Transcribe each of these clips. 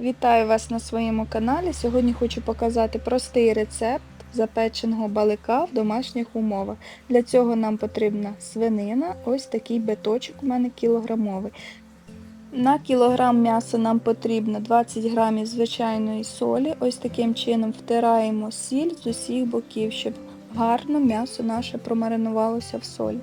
Вітаю вас на своєму каналі. Сьогодні хочу показати простий рецепт запеченого балика в домашніх умовах. Для цього нам потрібна свинина, ось такий биточок у мене кілограмовий. На кілограм м'яса нам потрібно 20 грамів звичайної солі. Ось таким чином втираємо сіль з усіх боків, щоб гарно м'ясо наше промаринувалося в солі.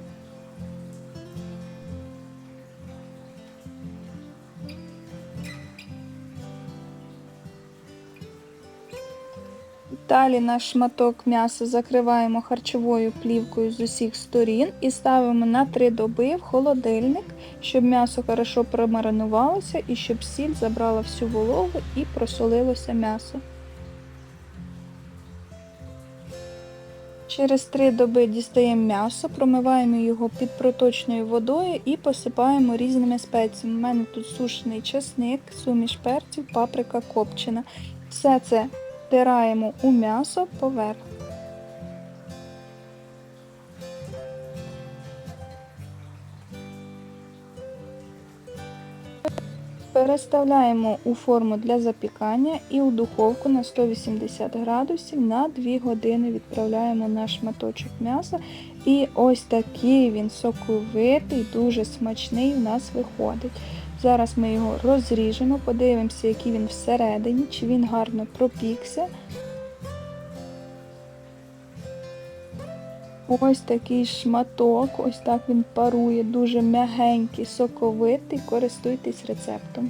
Далі наш шматок м'яса закриваємо харчовою плівкою з усіх сторін і ставимо на 3 доби в холодильник, щоб м'ясо хорошо промаринувалося і щоб сіль забрала всю вологу і просолилося м'ясо. Через 3 доби дістаємо м'ясо, промиваємо його під проточною водою і посипаємо різними спеціями. У мене тут сушений чесник, суміш перців, паприка копчена. Все це втираємо у м'ясо поверх. Переставляємо у форму для запікання і у духовку на 180 градусів на 2 години відправляємо наш шматочок м'яса. І ось такий він соковитий, дуже смачний у нас виходить. Зараз ми його розріжемо, подивимося, який він всередині, чи він гарно пропікся. Ось такий шматок, ось так він парує, дуже м'ягенький, соковитий. Користуйтесь рецептом.